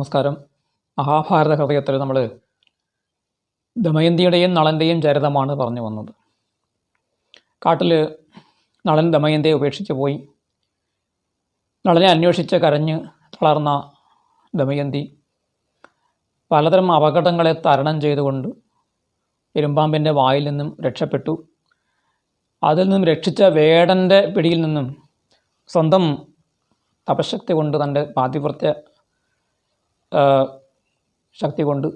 നമസ്കാരം. മഹാഭാരത ഹൃദയത്തിൽ നമ്മൾ ദമയന്തിയുടെയും നളന്റെയും ചരിതമാണ് പറഞ്ഞു വന്നത്. കാട്ടിൽ നളൻ ദമയന്തിയെ ഉപേക്ഷിച്ച് പോയി. നളനെ അന്വേഷിച്ച് കരഞ്ഞ് തളർന്ന ദമയന്തി പലതരം അപകടങ്ങളെ തരണം ചെയ്തുകൊണ്ട് ഇരുമ്പാമ്പിന്റെ വായിൽ നിന്നും രക്ഷപ്പെട്ടു. അതിൽ നിന്നും രക്ഷിച്ച വേടന്റെ പിടിയിൽ നിന്നും സ്വന്തം തപശക്തി കൊണ്ട് തന്റെ പാതിവൃത്യ ശക്തി കൊണ്ട്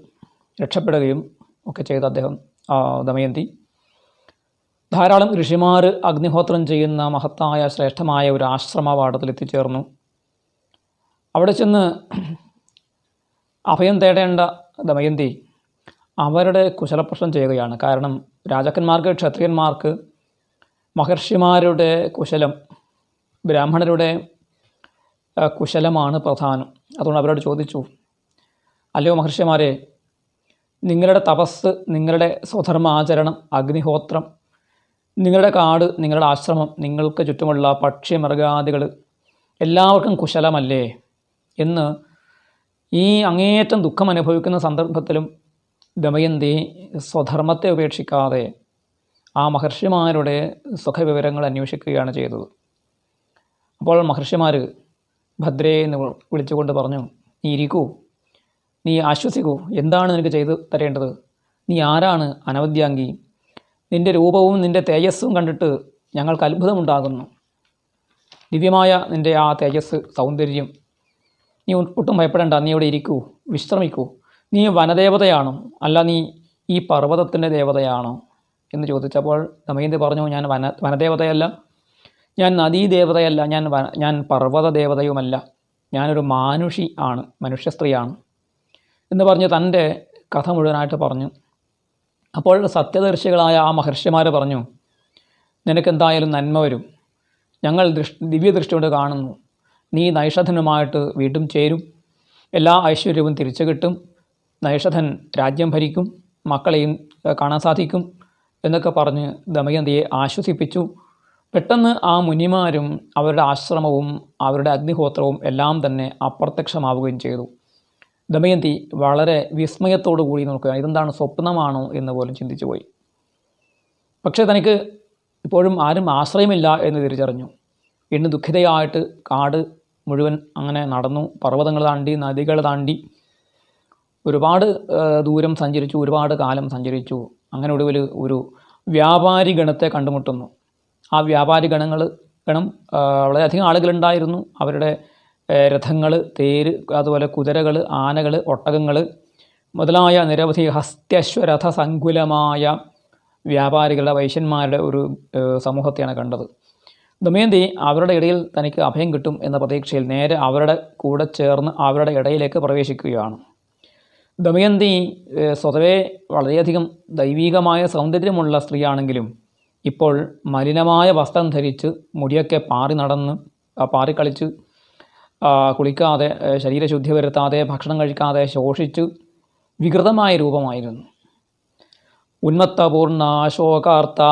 രക്ഷപ്പെടുകയും ഒക്കെ ചെയ്ത അദ്ദേഹം ദമയന്തി. ധാരാളം ഋഷിമാർ അഗ്നിഹോത്രം ചെയ്യുന്ന മഹത്തായ ശ്രേഷ്ഠമായ ഒരു ആശ്രമവാടത്തിൽ എത്തിച്ചേർന്നു. അവിടെ ചെന്ന് അഭയം തേടേണ്ട ദമയന്തി അവരുടെ കുശലപ്രശ്നം ചെയ്യുകയാണ്. കാരണം രാജാക്കന്മാർക്ക് ക്ഷത്രിയന്മാർക്ക് മഹർഷിമാരുടെ കുശലം ബ്രാഹ്മണരുടെ കുശലമാണ് പ്രധാനം. അതുകൊണ്ട് അവരോട് ചോദിച്ചു അല്ലയോ മഹർഷിമാരെ നിങ്ങളുടെ തപസ് നിങ്ങളുടെ സ്വധർമ്മ ആചരണം അഗ്നിഹോത്രം നിങ്ങളുടെ കാട് നിങ്ങളുടെ ആശ്രമം നിങ്ങൾക്ക് ചുറ്റുമുള്ള പക്ഷി മൃഗാദികൾ എല്ലാവർക്കും കുശലമല്ലേ എന്ന് ഈ അങ്ങേയറ്റം ദുഃഖം അനുഭവിക്കുന്ന സന്ദർഭത്തിലും ദമയന്തി സ്വധർമ്മത്തെ ഉപേക്ഷിക്കാതെ ആ മഹർഷിമാരുടെ സുഖവിവരങ്ങൾ അന്വേഷിക്കുകയാണ് ചെയ്തത്. അപ്പോൾ മഹർഷിമാർ ഭദ്രയെ എന്ന് വിളിച്ചുകൊണ്ട് പറഞ്ഞു നീ ഇരിക്കൂ നീ ആശ്വസിക്കൂ. എന്താണ് നിനക്ക് ചെയ്തു തരേണ്ടത്? നീ ആരാണ്? അനവദ്യാംഗി നിന്റെ രൂപവും നിന്റെ തേജസ്സും കണ്ടിട്ട് ഞങ്ങൾക്ക് അത്ഭുതമുണ്ടാകുന്നു. ദിവ്യമായ നിന്റെ ആ തേജസ് സൗന്ദര്യം. നീ ഒട്ടും ഭയപ്പെടേണ്ട. നീ ഇവിടെ ഇരിക്കൂ. വിശ്രമിക്കൂ. നീ വനദേവതയാണോ? അല്ല നീ ഈ പർവതത്തിന്റെ ദേവതയാണോ? എന്ന് ചോദിച്ചപ്പോൾ ദമയന്തി പറഞ്ഞു ഞാൻ വന വനദേവതയല്ല. ഞാൻ നദീദേവതയല്ല. ഞാൻ വന ഞാൻ പർവത ദേവതയുമല്ല ഞാനൊരു മാനുഷി ആണ്. മനുഷ്യ സ്ത്രീയാണ്. എന്ന് പറഞ്ഞ് തന്റെ കഥ മുഴുവനായിട്ട് പറഞ്ഞു. അപ്പോൾ സത്യദർശികളായ ആ മഹർഷിമാർ പറഞ്ഞു നിനക്കെന്തായാലും നന്മ വരും. ഞങ്ങൾ ദൃഷ് ദിവ്യദൃഷ്ടി കൊണ്ട് കാണുന്നു. നീ നൈഷധനുമായിട്ട് വീണ്ടും ചേരും. എല്ലാ ഐശ്വര്യവും തിരിച്ചു കിട്ടും. നൈഷധൻ രാജ്യം ഭരിക്കും. മക്കളെയും കാണാൻ സാധിക്കും. എന്നൊക്കെ പറഞ്ഞ് ദമയന്തിയെ ആശ്വസിപ്പിച്ചു. പെട്ടെന്ന് ആ മുനിമാരും അവരുടെ ആശ്രമവും അവരുടെ അഗ്നിഹോത്രവും എല്ലാം തന്നെ അപ്രത്യക്ഷമാവുകയും ചെയ്തു. ദമയന്തി വളരെ വിസ്മയത്തോടു കൂടി നോക്കുക ഇതെന്താണ് സ്വപ്നമാണോ എന്ന് പോലും ചിന്തിച്ചു പോയി. പക്ഷേ തനിക്ക് ഇപ്പോഴും ആരും ആശ്രയമില്ല എന്ന് തിരിച്ചറിഞ്ഞു. എണ്ണു ദുഃഖിതയായിട്ട് കാട് മുഴുവൻ അങ്ങനെ നടന്നു. പർവതങ്ങൾ താണ്ടി നദികൾ താണ്ടി ഒരുപാട് ദൂരം സഞ്ചരിച്ചു ഒരുപാട് കാലം സഞ്ചരിച്ചു. അങ്ങനെ ഒടുവിൽ ഒരു വ്യാപാരി ഗണത്തെ കണ്ടുമുട്ടുന്നു. ആ വ്യാപാരി ഗണങ്ങൾ ഗണം വളരെയധികം ആളുകളുണ്ടായിരുന്നു. അവരുടെ രഥങ്ങൾ തേര് അതുപോലെ കുതിരകൾ ആനകൾ ഒട്ടകങ്ങൾ മുതലായ നിരവധി ഹസ്ത്യശ്വരഥ സങ്കുലമായ വ്യാപാരികളുടെ വൈശ്യന്മാരുടെ ഒരു സമൂഹത്തെയാണ് കണ്ടത്. ദമയന്തി അവരുടെ ഇടയിൽ തനിക്ക് അഭയം കിട്ടും എന്ന പ്രതീക്ഷയിൽ നേരെ അവരുടെ കൂടെ ചേർന്ന് അവരുടെ ഇടയിലേക്ക് പ്രവേശിക്കുകയാണ്. ദമയന്തി സ്വതവേ വളരെയധികം ദൈവീകമായ സൗന്ദര്യമുള്ള സ്ത്രീയാണെങ്കിലും ഇപ്പോൾ മലിനമായ വസ്ത്രം ധരിച്ച് മുടിയൊക്കെ പാറി നടന്ന് പാറിക്കളിച്ച് കുളിക്കാതെ ശരീരശുദ്ധി വരുത്താതെ ഭക്ഷണം കഴിക്കാതെ ശോഷിച്ച് വികൃതമായ രൂപമായിരുന്നു. ഉന്മത്തപൂർണ ശോകാർത്ത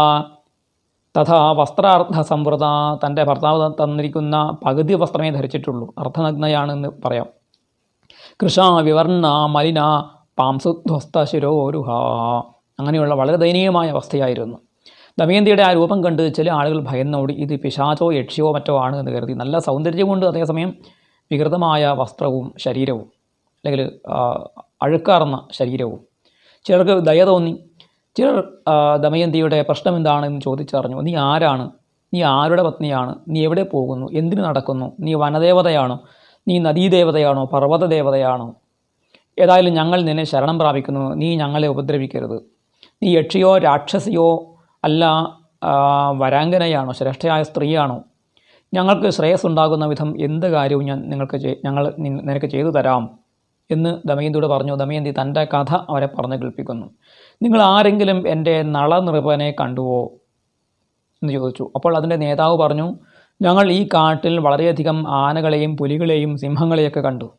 തഥാ വസ്ത്രാർത്ഥ സംവൃത തന്റെ ഭർത്താവ് തന്നിരിക്കുന്ന പകുതി വസ്ത്രമേ ധരിച്ചിട്ടുള്ളൂ. അർത്ഥനഗ്നയാണെന്ന് പറയാം. കൃഷ വിവർണ മലിന പാംസുധ്വസ്ത ശിരോരുഹ അങ്ങനെയുള്ള വളരെ ദയനീയമായ അവസ്ഥയായിരുന്നു. ദമയന്തിയുടെ ആ രൂപം കണ്ട് ചില ആളുകൾ ഭയന്നോടി ഇത് പിശാചോ യക്ഷിയോ മറ്റോ ആണ് എന്ന് കരുതി. നല്ല സൗന്ദര്യം കൊണ്ട് അതേസമയം വികൃതമായ വസ്ത്രവും ശരീരവും അല്ലെങ്കിൽ അഴുക്കാർന്ന ശരീരവും. ചിലർക്ക് ദയ തോന്നി. ചിലർ ദമയന്തിയുടെ പ്രശ്നം എന്താണെന്ന് ചോദിച്ചറിഞ്ഞു. നീ ആരാണ്? നീ ആരുടെ പത്നിയാണ്? നീ എവിടെ പോകുന്നു? എന്തിനു നടക്കുന്നു? നീ വനദേവതയാണോ? നീ നദീദേവതയാണോ? പർവത ദേവതയാണോ ഏതായാലും ഞങ്ങൾ നിന്നെ ശരണം പ്രാപിക്കുന്നു. നീ ഞങ്ങളെ ഉപദ്രവിക്കരുത്. നീ യക്ഷിയോ രാക്ഷസിയോ അല്ല വരാങ്കനയാണോ ശ്രേഷ്ഠയായ സ്ത്രീയാണോ? ഞങ്ങൾക്ക് ശ്രേയസ് ഉണ്ടാകുന്ന വിധം എന്ത് കാര്യവും ഞാൻ നിങ്ങൾക്ക് ഞങ്ങൾ നിനക്ക് ചെയ്തു തരാം എന്ന് ദമയന്തിയോട് പറഞ്ഞു. ദമയന്തി തന്റെ കഥ അവരെ പറഞ്ഞു കേൾപ്പിക്കുന്നു. നിങ്ങൾ ആരെങ്കിലും എന്റെ നളനൃപനെ കണ്ടുവോ? എന്ന് ചോദിച്ചു. അപ്പോൾ അതിന്റെ നേതാവ് പറഞ്ഞു ഞങ്ങൾ ഈ കാട്ടിൽ വളരെയധികം ആനകളെയും പുലികളെയും സിംഹങ്ങളെയൊക്കെ കണ്ടു.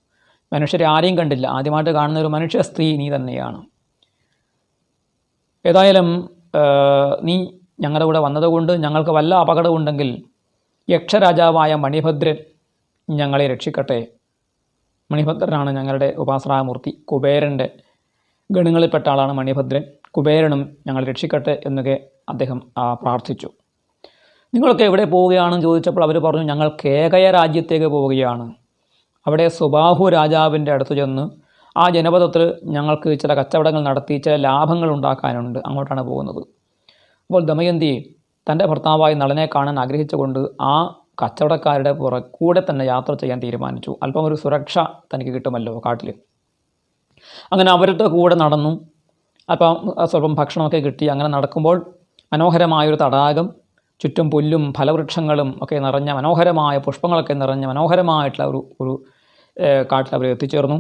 മനുഷ്യരെ ആരെയും കണ്ടില്ല. ആദ്യമായിട്ട് കാണുന്ന ഒരു മനുഷ്യ സ്ത്രീ നീ തന്നെയാണ്. ഏതായാലും നീ ഞങ്ങളുടെ കൂടെ വന്നതുകൊണ്ട് ഞങ്ങൾക്ക് വല്ല അപകടമുണ്ടെങ്കിൽ യക്ഷരാജാവായ മണിഭദ്രൻ ഞങ്ങളെ രക്ഷിക്കട്ടെ. മണിഭദ്രനാണ് ഞങ്ങളുടെ ഉപാസനാമൂർത്തി. കുബേരന്റെ ഗണങ്ങളിൽപ്പെട്ട ആളാണ് മണിഭദ്രൻ. കുബേരനും ഞങ്ങൾ രക്ഷിക്കട്ടെ എന്നൊക്കെ അദ്ദേഹം പ്രാർത്ഥിച്ചു. നിങ്ങളൊക്കെ എവിടെ പോവുകയാണെന്ന് ചോദിച്ചപ്പോൾ അവർ പറഞ്ഞു ഞങ്ങൾ കേകയ രാജ്യത്തേക്ക് പോവുകയാണ്. അവിടെ സുബാഹു രാജാവിന്റെ അടുത്ത് ചെന്ന് ആ ജനപദത്തിൽ ഞങ്ങൾക്ക് ചില കച്ചവടങ്ങൾ നടത്തി ചില ലാഭങ്ങൾ ഉണ്ടാക്കാനുണ്ട്. അങ്ങോട്ടാണ് പോകുന്നത്. അപ്പോൾ ദമയന്തി തന്റെ ഭർത്താവായി നളനെ കാണാൻ ആഗ്രഹിച്ചുകൊണ്ട് ആ കച്ചവടക്കാരുടെ പുറ കൂടെ തന്നെ യാത്ര ചെയ്യാൻ തീരുമാനിച്ചു. അല്പം ഒരു സുരക്ഷ തനിക്ക് കിട്ടുമല്ലോ കാട്ടിൽ. അങ്ങനെ അവരുടെ കൂടെ നടന്നു. അപ്പം സ്വല്പം ഭക്ഷണമൊക്കെ കിട്ടി. അങ്ങനെ നടക്കുമ്പോൾ മനോഹരമായൊരു തടാകം ചുറ്റും പുല്ലും ഫലവൃക്ഷങ്ങളും ഒക്കെ നിറഞ്ഞ മനോഹരമായ പുഷ്പങ്ങളൊക്കെ നിറഞ്ഞ മനോഹരമായിട്ടുള്ള ഒരു ഒരു കാട്ടിൽ അവർ എത്തിച്ചേർന്നു.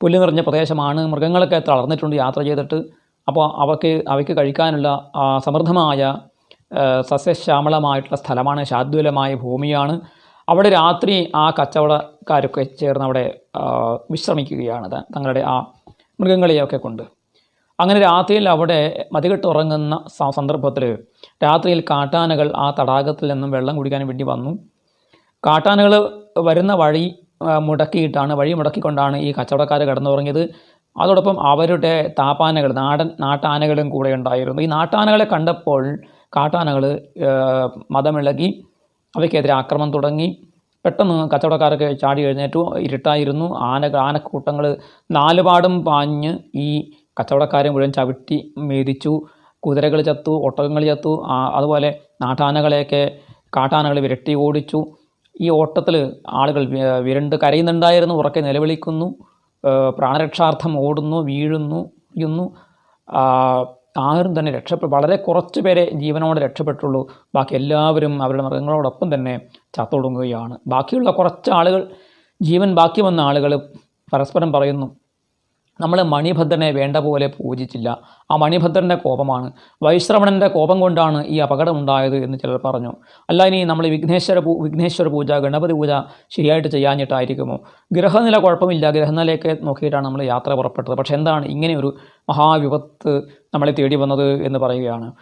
പുല്ല് നിറഞ്ഞ പ്രദേശമാണ്. മൃഗങ്ങളൊക്കെ തളർന്നിട്ടുണ്ട് യാത്ര ചെയ്തിട്ട്. അപ്പോൾ അവയ്ക്ക് അവയ്ക്ക് കഴിക്കാനുള്ള സമൃദ്ധമായ സസ്യശ്യാമളമായിട്ടുള്ള സ്ഥലമാണ്. ശാദ്വലമായ ഭൂമിയാണ്. അവിടെ രാത്രി ആ കച്ചവടക്കാരൊക്കെ ചേർന്ന് അവിടെ വിശ്രമിക്കുകയാണ് തങ്ങളുടെ ആ മൃഗങ്ങളെയൊക്കെ കൊണ്ട്. അങ്ങനെ രാത്രിയിൽ അവിടെ മതികെട്ട് ഉറങ്ങുന്ന സന്ദർഭത്തിൽ രാത്രിയിൽ കാട്ടാനകൾ ആ തടാകത്തിൽ നിന്നും വെള്ളം കുടിക്കാൻ വേണ്ടി വന്നു. കാട്ടാനകൾ വരുന്ന വഴി മുടക്കിയിട്ടാണ് വഴി മുടക്കിക്കൊണ്ടാണ് ഈ കച്ചവടക്കാർ കടന്നുറങ്ങിയത്. അതോടൊപ്പം അവരുടെ താപ്പാനകൾ നാടൻ നാട്ടാനകളും കൂടെ ഉണ്ടായിരുന്നു. ഈ നാട്ടാനകളെ കണ്ടപ്പോൾ കാട്ടാനകൾ മതമിളകി അവയ്ക്കെതിരെ ആക്രമണം തുടങ്ങി. പെട്ടെന്ന് കച്ചവടക്കാരൊക്കെ ചാടി എഴുന്നേറ്റു ഇരുട്ടായിരുന്നു. ആന ആനക്കൂട്ടങ്ങൾ നാലുപാടും പാഞ്ഞ് ഈ കച്ചവടക്കാരെ മുഴുവൻ ചവിട്ടി മേതിച്ചു. കുതിരകൾ ചത്തു ഒട്ടകങ്ങൾ ചത്തു. അതുപോലെ നാട്ടാനകളെയൊക്കെ കാട്ടാനകൾ വിരട്ടി ഓടിച്ചു. ഈ ഓട്ടത്തിൽ ആളുകൾ വിരണ്ട് കരയുന്നുണ്ടായിരുന്നു ഉറക്കെ നിലവിളിക്കുന്നു പ്രാണരക്ഷാർത്ഥം ഓടുന്നു വീഴുന്നു ഇന്നു ആരും തന്നെ രക്ഷപ്പെട്ടു വളരെ കുറച്ച് പേരെ ജീവനോടെ രക്ഷപ്പെട്ടുള്ളൂ. ബാക്കി എല്ലാവരും അവരുടെ മൃഗങ്ങളോടൊപ്പം തന്നെ ചത്തൊടുങ്ങുകയാണ്. ബാക്കിയുള്ള കുറച്ച് ആളുകൾ ജീവൻ ബാക്കി വന്ന ആളുകൾ പരസ്പരം പറയുന്നു നമ്മൾ മണിഭദ്രനെ വേണ്ട പോലെ പൂജിച്ചില്ല. ആ മണിഭദ്രന്റെ കോപമാണ്. വൈശ്രവണന്റെ കോപം കൊണ്ടാണ് ഈ അപകടം ഉണ്ടായത് എന്ന് ചിലർ പറഞ്ഞു. അല്ല ഇനി നമ്മൾ വിഘ്നേശ്വര പൂ വിഘ്നേശ്വര പൂജ ഗണപതി പൂജ ശരിയായിട്ട് ചെയ്യാഞ്ഞിട്ടായിരിക്കുമോ? ഗ്രഹനില കുഴപ്പമില്ല. ഗ്രഹനിലയൊക്കെ നോക്കിയിട്ടാണ് നമ്മൾ യാത്ര പുറപ്പെട്ടത്. പക്ഷേ എന്താണ്? ഇങ്ങനെയൊരു മഹാവിപത്ത് നമ്മളെ തേടി വന്നത് എന്ന് പറയുകയാണ്.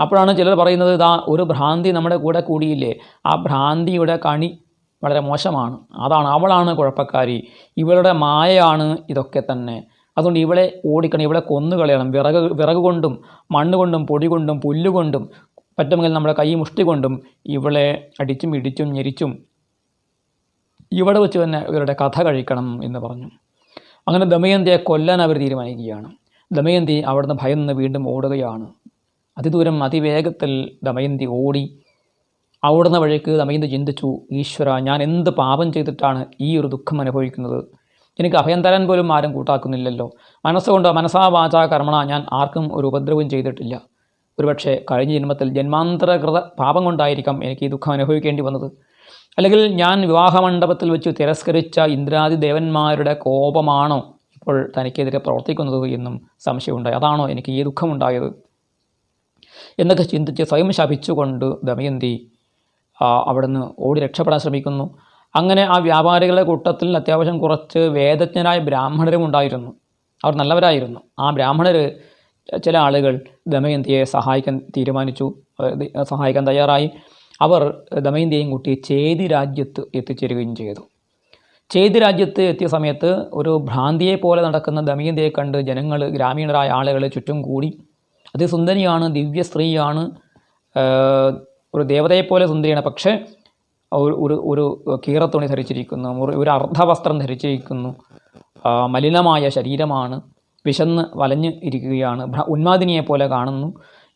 അപ്പോഴാണ് ചിലർ പറയുന്നത് ഇതാ ഒരു ഭ്രാന്തി നമ്മുടെ കൂടെ കൂടിയില്ലേ? ആ ഭ്രാന്തിയുടെ കണി വളരെ മോശമാണ്. അതാണ് അവളാണ് കുഴപ്പക്കാരി. ഇവളുടെ മായയാണ് ഇതൊക്കെ തന്നെ. അതുകൊണ്ട് ഇവളെ ഓടിക്കണം ഇവളെ കൊന്നുകളയണം വിറക് വിറക് കൊണ്ടും മണ്ണ് കൊണ്ടും പൊടി കൊണ്ടും പുല്ലുകൊണ്ടും പറ്റുമെങ്കിൽ നമ്മുടെ കൈ മുഷ്ടി കൊണ്ടും ഇവളെ അടിച്ചും ഇടിച്ചും ഞെരിച്ചും ഇവിടെ വെച്ച് തന്നെ ഇവരുടെ കഥ കഴിക്കണം എന്ന് പറഞ്ഞു. അങ്ങനെ ദമയന്തിയെ കൊല്ലാൻ അവർ തീരുമാനിക്കുകയാണ്. ദമയന്തി അവിടുന്ന് ഭയന്ന് വീണ്ടും ഓടുകയാണ്. അതിദൂരം അതിവേഗത്തിൽ ദമയന്തി ഓടി. അവിടുന്ന് വഴിക്ക് ദമയന്തി ചിന്തിച്ചു ഈശ്വര ഞാൻ എന്ത് പാപം ചെയ്തിട്ടാണ് ഈ ഒരു ദുഃഖം അനുഭവിക്കുന്നത്? എനിക്ക് അഭയം തരാൻ പോലും ആരും കൂട്ടാക്കുന്നില്ലല്ലോ. മനസ്സുകൊണ്ട് മനസ്സാ വാചാ കർമ്മണ ഞാൻ ആർക്കും ഒരു ഉപദ്രവം ചെയ്തിട്ടില്ല. ഒരുപക്ഷെ കഴിഞ്ഞ ജന്മത്തിൽ ജന്മാന്തരകൃത പാപം കൊണ്ടായിരിക്കാം എനിക്ക് ഈ ദുഃഖം അനുഭവിക്കേണ്ടി വന്നത്. അല്ലെങ്കിൽ ഞാൻ വിവാഹമണ്ഡപത്തിൽ വെച്ച് തിരസ്കരിച്ച ഇന്ദ്രാദി ദേവന്മാരുടെ കോപമാണോ ഇപ്പോൾ തനിക്കെതിരെ പ്രവർത്തിക്കുന്നത് എന്നും സംശയമുണ്ടായി. അതാണോ എനിക്ക് ഈ ദുഃഖമുണ്ടായത്? എന്നൊക്കെ ചിന്തിച്ച് സ്വയം ശപിച്ചുകൊണ്ട് ദമയന്തി അവിടുന്ന് ഓടി രക്ഷപ്പെടാൻ ശ്രമിക്കുന്നു. അങ്ങനെ ആ വ്യാപാരികളുടെ കൂട്ടത്തിൽ അത്യാവശ്യം കുറച്ച് വേദജ്ഞരായ ബ്രാഹ്മണരും ഉണ്ടായിരുന്നു. അവർ നല്ലവരായിരുന്നു. ആ ബ്രാഹ്മണർ ചില ആളുകൾ ദമയന്തിയെ സഹായിക്കാൻ തീരുമാനിച്ചു. സഹായിക്കാൻ തയ്യാറായി. അവർ ദമയന്തിയെയും കൂട്ടി ചേതി രാജ്യത്ത് എത്തിച്ചേരുകയും ചെയ്തു. ചേതി രാജ്യത്ത് എത്തിയ സമയത്ത് ഒരു ഭ്രാന്തിയെ പോലെ നടക്കുന്ന ദമയന്തിയെ കണ്ട് ജനങ്ങൾ ഗ്രാമീണരായ ആളുകൾ ചുറ്റും കൂടി. അതിസുന്ദരിയാണ് ദിവ്യ സ്ത്രീയാണ് ഒരു ദേവതയെപ്പോലെ സുന്ദരിയാണ്. പക്ഷേ ഒരു ഒരു കീറത്തുണി ധരിച്ചിരിക്കുന്നു ഒരു അർദ്ധവസ്ത്രം ധരിച്ചിരിക്കുന്നു. മലിനമായ ശരീരമാണ് വിശന്ന് വലഞ്ഞ് ഇരിക്കുകയാണ് ഉന്മാദിനിയെ പോലെ കാണുന്നു.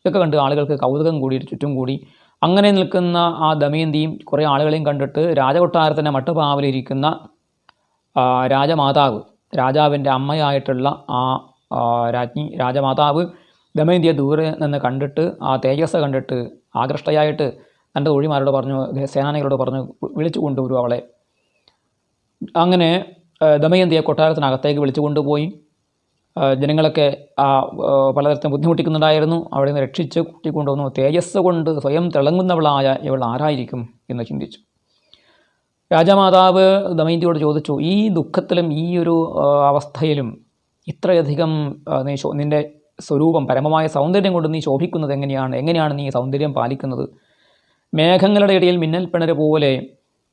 ഇതൊക്കെ കണ്ട് ആളുകൾക്ക് കൗതുകം കൂടി ചുറ്റും കൂടി. അങ്ങനെ നിൽക്കുന്ന ആ ദമയന്തിയും കുറേ ആളുകളെയും കണ്ടിട്ട് രാജകൊട്ടാരത്തിന്റെ മട്ടുപാവിലിരിക്കുന്ന രാജമാതാവ് രാജാവിന്റെ അമ്മയായിട്ടുള്ള ആ, രാജ്ഞി രാജമാതാവ് ദമയന്തിയെ ദൂരെ നിന്ന് കണ്ടിട്ട് ആ തേജസ് കണ്ടിട്ട് ആകൃഷ്ടയായിട്ട് തന്റെ തൊഴിമാരോട് പറഞ്ഞു സേനാനികളോട് പറഞ്ഞു വിളിച്ചു കൊണ്ടുവരും അവളെ. അങ്ങനെ ദമയന്തിയെ കൊട്ടാരത്തിനകത്തേക്ക് വിളിച്ചു കൊണ്ടുപോയി. ജനങ്ങളൊക്കെ ആ പലതരത്തിലും ബുദ്ധിമുട്ടിക്കുന്നുണ്ടായിരുന്നു. അവിടെ നിന്ന് രക്ഷിച്ച് കൂട്ടിക്കൊണ്ടുവന്നു തേജസ് കൊണ്ട് സ്വയം തിളങ്ങുന്നവളായ ഇവൾ ആരായിരിക്കും എന്ന് ചിന്തിച്ചു. രാജമാതാവ് ദമയന്തിയോട് ചോദിച്ചു ഈ ദുഃഖത്തിലും ഈ ഒരു അവസ്ഥയിലും ഇത്രയധികം നീ നിന്റെ സ്വരൂപം പരമമായ സൗന്ദര്യം കൊണ്ട് നീ ശോഭിക്കുന്നത് എങ്ങനെയാണ്? എങ്ങനെയാണ് നീ സൗന്ദര്യം പാലിക്കുന്നത്? മേഘങ്ങളുടെ ഇടയിൽ മിന്നൽ പിണർ പോലെ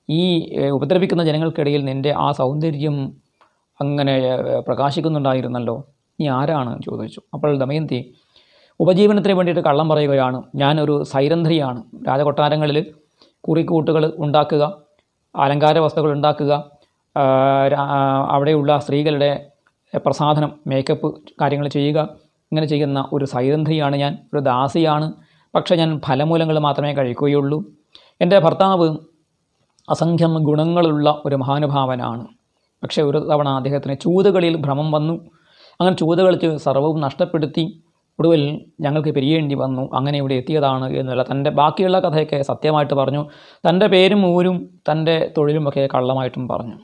ഈ ഉപദ്രവിക്കുന്ന ജനങ്ങൾക്കിടയിൽ നിന്റെ ആ സൗന്ദര്യം അങ്ങനെ പ്രകാശിക്കുന്നുണ്ടായിരുന്നല്ലോ. നീ ആരാണ്? ചോദിച്ചു. അപ്പോൾ ദമയന്തി ഉപജീവനത്തിന് വേണ്ടിയിട്ട് കള്ളം പറയുകയാണ്. ഞാനൊരു സൈരന്ധ്രിയാണ്. രാജകൊട്ടാരങ്ങളിൽ കുറിക്കൂട്ടുകൾ ഉണ്ടാക്കുക അലങ്കാര വസ്തുക്കൾ ഉണ്ടാക്കുക അവിടെയുള്ള സ്ത്രീകളുടെ പ്രസാധനം മേക്കപ്പ് കാര്യങ്ങൾ ചെയ്യുക. ഇങ്ങനെ ചെയ്യുന്ന ഒരു സൈരന്ധ്രിയാണ് ഞാൻ. ഒരു ദാസിയാണ്. പക്ഷേ ഞാൻ ഫലമൂലങ്ങൾ മാത്രമേ കഴിക്കുകയുള്ളൂ. എന്റെ ഭർത്താവ് അസംഖ്യം ഗുണങ്ങളുള്ള ഒരു മഹാനുഭാവനാണ്. പക്ഷേ ഒരു തവണ അദ്ദേഹത്തിന് ചൂതുകളിൽ ഭ്രമം വന്നു. അങ്ങനെ ചൂതുകളിച്ച് സർവവും നഷ്ടപ്പെടുത്തി ഒടുവിൽ ഞങ്ങൾക്ക് പിരിയേണ്ടി വന്നു. അങ്ങനെ ഇവിടെ എത്തിയതാണ് എന്നുള്ള തന്റെ ബാക്കിയുള്ള കഥയൊക്കെ സത്യമായിട്ട് പറഞ്ഞു. തന്റെ പേരും ഊരും തന്റെ തൊഴിലുമൊക്കെ കള്ളമായിട്ടും പറഞ്ഞു.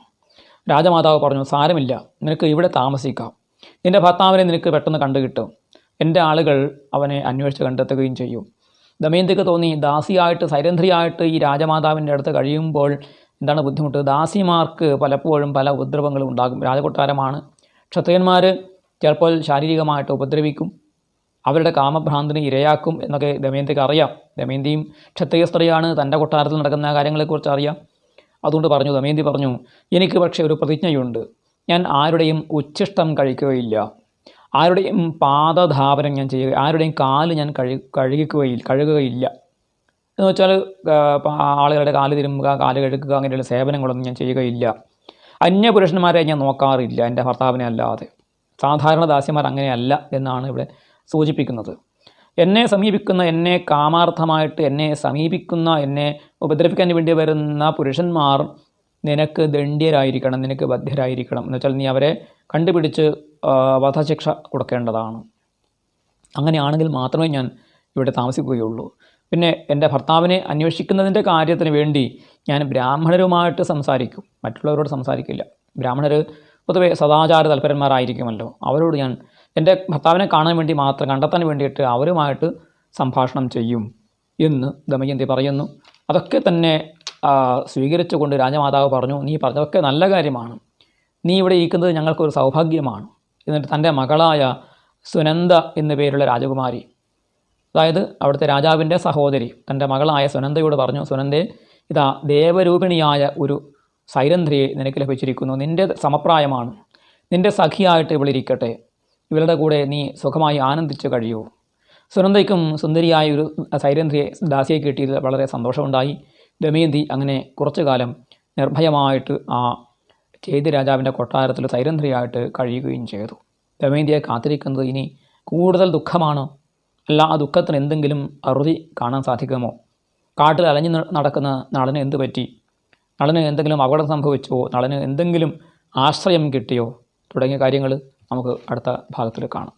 രാജമാതാവ് പറഞ്ഞു സാരമില്ല നിനക്ക് ഇവിടെ താമസിക്കാം. നിന്റെ ഭർത്താവിനെ നിനക്ക് പെട്ടെന്ന് കണ്ടുകിട്ടും. എന്റെ ആളുകൾ അവനെ അന്വേഷിച്ച് കണ്ടെത്തുകയും ചെയ്യും. ദമയന്തിക്ക് തോന്നി ദാസിയായിട്ട് സൈരന്ധ്രിയായിട്ട് ഈ രാജമാതാവിന്റെ അടുത്ത് കഴിയുമ്പോൾ എന്താണ് ബുദ്ധിമുട്ട്? ദാസിമാർക്ക് പലപ്പോഴും പല ഉപദ്രവങ്ങളും ഉണ്ടാകും. രാജകൊട്ടാരമാണ്. ക്ഷത്രിയന്മാർ ചിലപ്പോൾ ശാരീരികമായിട്ട് ഉപദ്രവിക്കും. അവരുടെ കാമഭ്രാന്തിന് ഇരയാക്കും എന്നൊക്കെ ദമയന്തിക്ക് അറിയാം. ദമയന്തിയും ക്ഷത്രിയ സ്ത്രീയാണ്. തന്റെ കൊട്ടാരത്തിൽ നടക്കുന്ന കാര്യങ്ങളെക്കുറിച്ച് അറിയാം. അതുകൊണ്ട് പറഞ്ഞു ദമയന്തി പറഞ്ഞു എനിക്ക് പക്ഷേ ഒരു പ്രതിജ്ഞയുണ്ട്. ഞാൻ ആരുടെയും ഉച്ഛിഷ്ടം കഴിക്കുകയില്ല. ആരുടെയും പാദധാപനം ഞാൻ ചെയ്യുക ആരുടെയും കാൽ ഞാൻ കഴു കഴുകിക്കുകയില്ല കഴുകുകയില്ല. എന്ന് വെച്ചാൽ ആളുകളുടെ കാൽ തിരുമ്പുക കാൽ കഴുകുക അങ്ങനെയുള്ള സേവനങ്ങളൊന്നും ഞാൻ ചെയ്യുകയില്ല. അന്യപുരുഷന്മാരെ ഞാൻ നോക്കാറില്ല എന്റെ ഭർത്താവിനെ അല്ലാതെ. സാധാരണ ദാസ്യന്മാർ അങ്ങനെയല്ല എന്നാണ് ഇവിടെ സൂചിപ്പിക്കുന്നത്. എന്നെ സമീപിക്കുന്ന എന്നെ കാമാർത്ഥമായിട്ട് എന്നെ സമീപിക്കുന്ന എന്നെ ഉപദ്രവിക്കാൻ വേണ്ടി വരുന്ന പുരുഷന്മാർ നിനക്ക് ദണ്ഡ്യരായിരിക്കണം നിനക്ക് ബദ്ധ്യരായിരിക്കണം എന്ന് വെച്ചാൽ നീ അവരെ കണ്ടുപിടിച്ച് വധശിക്ഷ കൊടുക്കേണ്ടതാണ്. അങ്ങനെയാണെങ്കിൽ മാത്രമേ ഞാൻ ഇവിടെ താമസിക്കുകയുള്ളൂ. പിന്നെ എന്റെ ഭർത്താവിനെ അന്വേഷിക്കുന്നതിന്റെ കാര്യത്തിന് വേണ്ടി ഞാൻ ബ്രാഹ്മണരുമായിട്ട് സംസാരിക്കും. മറ്റുള്ളവരോട് സംസാരിക്കില്ല. ബ്രാഹ്മണർ പൊതുവേ സദാചാര തൽപരന്മാരായിരിക്കുമല്ലോ. അവരോട് ഞാൻ എന്റെ ഭർത്താവിനെ കാണാൻ വേണ്ടി മാത്രം കണ്ടെത്താൻ വേണ്ടിയിട്ട് അവരുമായിട്ട് സംഭാഷണം ചെയ്യും എന്ന് ദമയന്തി പറയുന്നു. അതൊക്കെ തന്നെ സ്വീകരിച്ചുകൊണ്ട് രാജമാതാവ് പറഞ്ഞു നീ പറഞ്ഞതൊക്കെ നല്ല കാര്യമാണ്. നീ ഇവിടെ ഇരിക്കുന്നത് ഞങ്ങൾക്കൊരു സൗഭാഗ്യമാണ്. എന്നിട്ട് തന്റെ മകളായ സുനന്ദ എന്നു പേരുള്ള രാജകുമാരി അതായത് അവിടുത്തെ രാജാവിന്റെ സഹോദരി തന്റെ മകളായ സുനന്ദയോട് പറഞ്ഞു സുനന്ദേ ഇതാ ദേവരൂപിണിയായ ഒരു സൈരന്ധ്രിയെ നിനക്ക് ലഭിച്ചിരിക്കുന്നു. നിന്റെ സമപ്രായമാണ്. നിന്റെ സഖിയായിട്ട് ഇവളിരിക്കട്ടെ ഇവളുടെ കൂടെ നീ സുഖമായി ആനന്ദിച്ചു കഴിയൂ. സുനന്ദയ്ക്കും സുന്ദരിയായ ഒരു സൈരന്ധ്രിയെ ദാസിയെ കിട്ടിയതിൽ വളരെ സന്തോഷമുണ്ടായി. ദമയന്തി അങ്ങനെ കുറച്ചു കാലം നിർഭയമായിട്ട് ആ ചേതി രാജാവിന്റെ കൊട്ടാരത്തിൽ സൈരന്ധ്രിയായിട്ട് കഴിയുകയും ചെയ്തു. ദമയന്തിയെ കാത്തിരിക്കുന്നത് ഇനി കൂടുതൽ ദുഃഖമാണ്. അല്ല ആ ദുഃഖത്തിന് എന്തെങ്കിലും അറുതി കാണാൻ സാധിക്കുമോ? കാട്ടിൽ അലഞ്ഞു നടക്കുന്ന നളന് എന്ത് പറ്റി? നളന് എന്തെങ്കിലും അപകടം സംഭവിച്ചോ? നളന് എന്തെങ്കിലും ആശ്രയം കിട്ടിയോ? തുടങ്ങിയ കാര്യങ്ങൾ നമുക്ക് അടുത്ത ഭാഗത്തിൽ കാണാം.